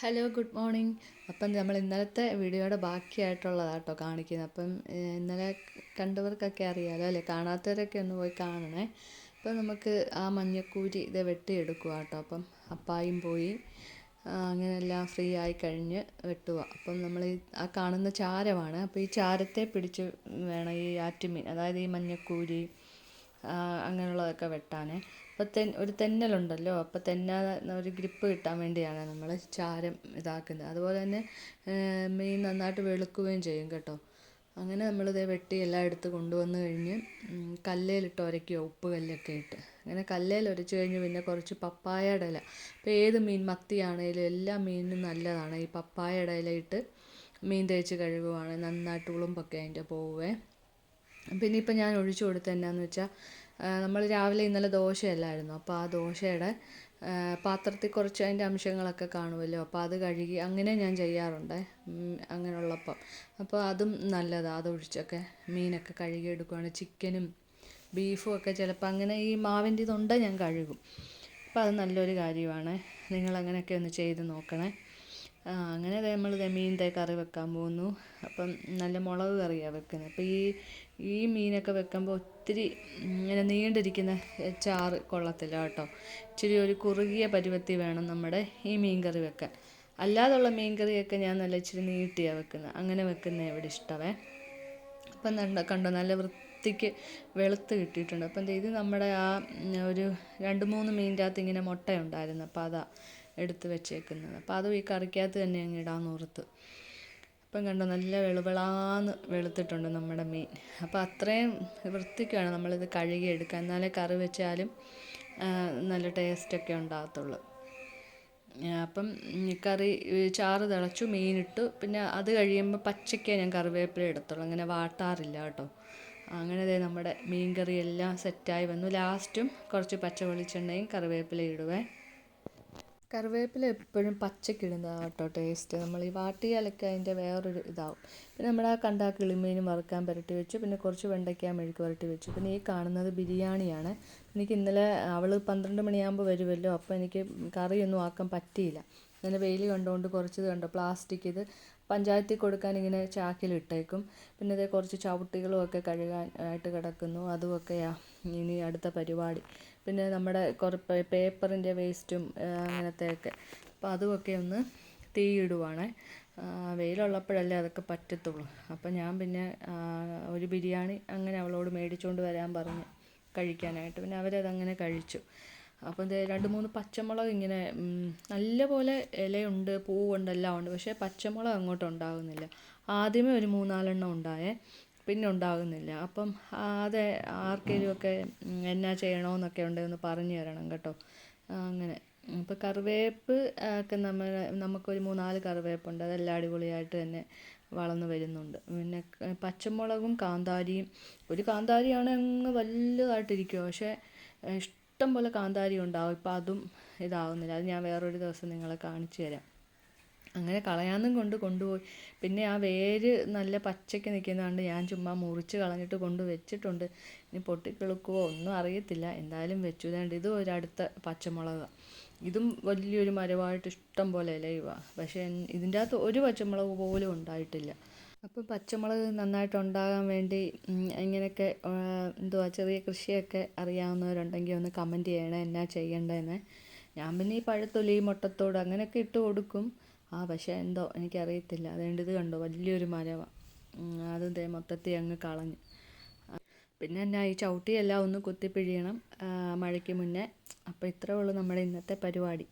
Hello good morning അപ്പം നമ്മൾ ഇന്നലത്തെ വീഡിയോയുടെ ബാക്കിയായിട്ടുള്ളതാണ് കേട്ടോ കാണിക്കുന്നത്. അപ്പം ഇന്നലെ കണ്ടവർക്കൊക്കെ അറിയാലോ അല്ലേ? കാണാത്തവരൊക്കെ ഒന്ന് പോയി കാണണേ. അപ്പം നമുക്ക് ആ മഞ്ഞക്കൂരി ഇത് വെട്ടിയെടുക്കുക കേട്ടോ അപ്പം അപ്പായും പോയി അങ്ങനെ എല്ലാം ഫ്രീ ആയി കഴിഞ്ഞ് വെട്ടുക അപ്പം നമ്മൾ ഈ ആ കാണുന്ന ചാരമാണ്. അപ്പോൾ ഈ ചാരത്തെ പിടിച്ച് വേണം ഈ ആറ്റുമീൻ അതായത് ഈ മഞ്ഞക്കൂരി അങ്ങനെയുള്ളതൊക്കെ വെട്ടാനേ. അപ്പോൾ തെ ഒരു തെന്നലുണ്ടല്ലോ അപ്പോൾ തെന്നാൻ ഒരു ഗ്രിപ്പ് കിട്ടാൻ വേണ്ടിയാണ് നമ്മൾ ചാരം ഇതാക്കുന്നത്. അതുപോലെ തന്നെ മീൻ നന്നായിട്ട് വെളുക്കുകയും ചെയ്യും കേട്ടോ. അങ്ങനെ നമ്മളിത് വെട്ടി എല്ലാം എടുത്ത് കൊണ്ടുവന്ന് കഴിഞ്ഞ് കല്ലേലിട്ട് ഉരയ്ക്കുക ഉപ്പ് കല്ലൊക്കെ ഇട്ട്. അങ്ങനെ കല്ലേൽ ഉരച്ച് കഴിഞ്ഞ് പിന്നെ കുറച്ച് പപ്പായയുടെ ഇല ഇപ്പോൾ ഏത് മീൻ മത്തിയാണേലും എല്ലാ മീനിനും നല്ലതാണ്. ഈ പപ്പായയുടെ ഇട്ട് മീൻ തേച്ച് കഴുകുവാണെങ്കിൽ നന്നായിട്ട് ഉളുമ്പൊക്കെ അതിന്റെ പോവേ. പിന്നെ ഇപ്പം ഞാൻ ഒഴിച്ചു കൊടുത്തത് എന്നാന്ന് വെച്ചാൽ നമ്മൾ രാവിലെ ഇന്നലെ ദോശയല്ലായിരുന്നു. അപ്പോൾ ആ ദോശയുടെ പാത്രത്തിൽ കുറച്ച് അതിന്റെ അംശങ്ങളൊക്കെ കാണുമല്ലോ അപ്പോൾ അത് കഴുകി അങ്ങനെ ഞാൻ ചെയ്യാറുണ്ട്. അങ്ങനെയുള്ളപ്പം. അപ്പോൾ അതും നല്ലതാണ് അതൊഴിച്ചൊക്കെ മീനൊക്കെ കഴുകി എടുക്കുവാണ്. ചിക്കനും ബീഫും ഒക്കെ ചിലപ്പോൾ അങ്ങനെ ഈ മാവിന്റെ ഇതുണ്ട് ഞാൻ കഴുകും. അപ്പോൾ അത് നല്ലൊരു കാര്യമാണ്. നിങ്ങൾ അങ്ങനെയൊക്കെ ഒന്ന് ചെയ്ത് നോക്കണേ. അങ്ങനെ നമ്മൾ മീനിന്റെ കറി വെക്കാൻ പോകുന്നു അപ്പം നല്ല മുളക് കറിയാണ് വെക്കുന്നത് അപ്പം ഈ ഈ മീനൊക്കെ വെക്കുമ്പോൾ ഒത്തിരി ഇങ്ങനെ നീണ്ടിരിക്കുന്ന ചാറ് കൊള്ളത്തില്ല കേട്ടോ. ഇച്ചിരി ഒരു കുറുകിയ പരുവത്തിൽ വേണം നമ്മുടെ ഈ മീൻ കറി വെക്കാൻ. അല്ലാതുള്ള മീൻ കറിയൊക്കെ ഞാൻ നല്ല ഇച്ചിരി നീട്ടിയാണ് വെക്കുന്നത് അങ്ങനെ വെക്കുന്നത് ഇവിടെ ഇഷ്ടമേ അപ്പം കണ്ടോ നല്ല നല്ല വൃത്തിക്ക് വെളുത്ത് കിട്ടിയിട്ടുണ്ട്. അപ്പം ഇത് നമ്മുടെ ആ ഒരു രണ്ട് മൂന്ന് മീനിന്റെ അകത്ത് ഇങ്ങനെ മുട്ടയുണ്ടായിരുന്നു. അപ്പോൾ അതാ എടുത്ത് വെച്ചേക്കുന്നത്. അപ്പോൾ അതും ഈ കറിക്കകത്ത് തന്നെ അങ്ങ് ഇടാൻ ഓർത്ത്. അപ്പം കണ്ടോ നല്ല വെളുവിളാന്ന് വെളുത്തിട്ടുണ്ട് നമ്മുടെ മീൻ. അപ്പോൾ അത്രയും വൃത്തിക്ക് വേണം നമ്മളിത് കഴുകി എടുക്കാൻ എന്നാലേ കറി വെച്ചാലും നല്ല ടേസ്റ്റൊക്കെ ഉണ്ടാകത്തുള്ളൂ. അപ്പം കറി ചാറ് തിളച്ചു മീനിട്ടു. പിന്നെ അത് കഴിയുമ്പോൾ പച്ചയ്ക്കേ ഞാൻ കറിവേപ്പില എടുത്തുള്ളൂ അങ്ങനെ വാട്ടാറില്ല കേട്ടോ. അങ്ങനെ ദേ നമ്മുടെ മീൻ കറി എല്ലാം സെറ്റായി വന്നു. ലാസ്റ്റും കുറച്ച് പച്ച വെളിച്ചെണ്ണയും കറിവേപ്പില ഇടുവേ. കറിവേപ്പില എപ്പോഴും പച്ചക്കിടുന്നതാണ് കേട്ടോ ടേസ്റ്റ് നമ്മൾ ഈ വാട്ടിയാലൊക്കെ അതിന്റെ വേറൊരു ഇതാവും. പിന്നെ നമ്മുടെ ആ കണ്ട കിളിമീനും വറുക്കാൻ പുരട്ടി വെച്ചു. പിന്നെ കുറച്ച് വെണ്ടയ്ക്ക മെഴുക്ക് പുരട്ടി വെച്ചു. പിന്നെ ഈ കാണുന്നത് ബിരിയാണിയാണ്. എനിക്ക് ഇന്നലെ അവൾ പന്ത്രണ്ട് മണിയാകുമ്പോൾ വരുമല്ലോ അപ്പോൾ എനിക്ക് കറിയൊന്നും ആക്കാൻ പറ്റിയില്ല. ഇങ്ങനെ വെയിൽ കണ്ടുകൊണ്ട് കുറച്ച് കണ്ടോ? പ്ലാസ്റ്റിക് ഇത് പഞ്ചായത്തിൽ കൊടുക്കാൻ ഇങ്ങനെ ചാക്കിലിട്ടേക്കും പിന്നെ ഇതേ കുറച്ച് ചവിട്ടികളും ഒക്കെ കഴുകാൻ ആയിട്ട് കിടക്കുന്നു അതുമൊക്കെയാ ഇനി അടുത്ത പരിപാടി. പിന്നെ നമ്മുടെ കുറേ പേപ്പറിന്റെ വേസ്റ്റും അങ്ങനത്തെയൊക്കെ. അപ്പോൾ അതുമൊക്കെ ഒന്ന് തീയിടുവാണ്. വെയിലുള്ളപ്പോഴല്ലേ അതൊക്കെ പറ്റത്തുള്ളൂ. അപ്പം ഞാൻ പിന്നെ ഒരു ബിരിയാണി അങ്ങനെ അവളോട് മേടിച്ചുകൊണ്ട് വരാൻ പറഞ്ഞു കഴിക്കാനായിട്ട്. പിന്നെ അവരതങ്ങനെ കഴിച്ചു. അപ്പോൾ ഇത് രണ്ട് മൂന്ന് പച്ചമുളക് ഇങ്ങനെ നല്ലപോലെ ഇലയുണ്ട് പൂവുണ്ട് എല്ലാം ഉണ്ട്. പക്ഷേ പച്ചമുളക് അങ്ങോട്ട് ഉണ്ടാകുന്നില്ല ആദ്യമേ ഒരു മൂന്നാലെണ്ണം ഉണ്ടായേ പിന്നെ ഉണ്ടാകുന്നില്ല അപ്പം അത് ആർക്കെങ്കിലും ഒക്കെ എന്നാ ചെയ്യണമെന്നൊക്കെ ഉണ്ടെന്ന് പറഞ്ഞു തരണം കേട്ടോ. അങ്ങനെ. ഇപ്പോൾ കറിവേപ്പ് ഒക്കെ നമ്മൾ നമുക്കൊരു മൂന്നാൽ കറിവേപ്പുണ്ട്. അതെല്ലാം അടിപൊളിയായിട്ട് തന്നെ വളർന്നു വരുന്നുണ്ട്. പിന്നെ പച്ചമുളകും കാന്താരിയും ഒരു കാന്താരിയാണ് അങ്ങ് വലുതായിട്ടിരിക്കുക പക്ഷേ ഇഷ്ടം പോലെ കാന്താരി ഉണ്ടാവും. ഇപ്പം അതും ഇതാവുന്നില്ല. അത് ഞാൻ വേറൊരു ദിവസം നിങ്ങളെ കാണിച്ചു തരാം. അങ്ങനെ കളയാന്നും കൊണ്ട് കൊണ്ടുപോയി. പിന്നെ ആ വേര് നല്ല പച്ചയ്ക്ക് നിൽക്കുന്നതുകൊണ്ട് ഞാൻ ചുമ്മാ മുറിച്ച് കളഞ്ഞിട്ട് കൊണ്ട് വെച്ചിട്ടുണ്ട്. ഇനി പൊട്ടിക്കിളുക്കുവോ ഒന്നും അറിയത്തില്ല. എന്തായാലും വെച്ചു. ഇതാണ്ട് ഇത് ഒരു അടുത്ത ഇതും വലിയൊരു മരമായിട്ട് ഇഷ്ടം പോലെ ഇലയുവാ പക്ഷേ ഇതിന്റെ അകത്ത് ഒരു പച്ചമുളക് പോലും ഉണ്ടായിട്ടില്ല. അപ്പോൾ പച്ചമുളക് നന്നായിട്ട് ഉണ്ടാകാൻ വേണ്ടി ഇങ്ങനെയൊക്കെ എന്തുവാ ചെറിയ കൃഷിയൊക്കെ അറിയാവുന്നവരുണ്ടെങ്കിൽ ഒന്ന് കമന്റ് ചെയ്യണേ എന്നാ ചെയ്യേണ്ടതെന്ന് ഞാൻ പിന്നെ ഈ പഴത്തൊലി മുട്ടത്തോട് അങ്ങനെയൊക്കെ ഇട്ട് കൊടുക്കും. ആ പക്ഷേ എന്തോ എനിക്കറിയത്തില്ല. അതുകൊണ്ട് ഇത് കണ്ടോ വലിയൊരു മരവാണ് അതും ദേ മൊത്തത്തിൽ അങ്ങ് കളഞ്ഞു. പിന്നെ എന്നാ ഈ ചവിട്ടിയെല്ലാം ഒന്ന് കുത്തിപ്പിഴിയണം മഴയ്ക്ക് മുന്നേ. അപ്പോൾ ഇത്രേ ഉള്ളൂ നമ്മുടെ ഇന്നത്തെ പരിപാടി.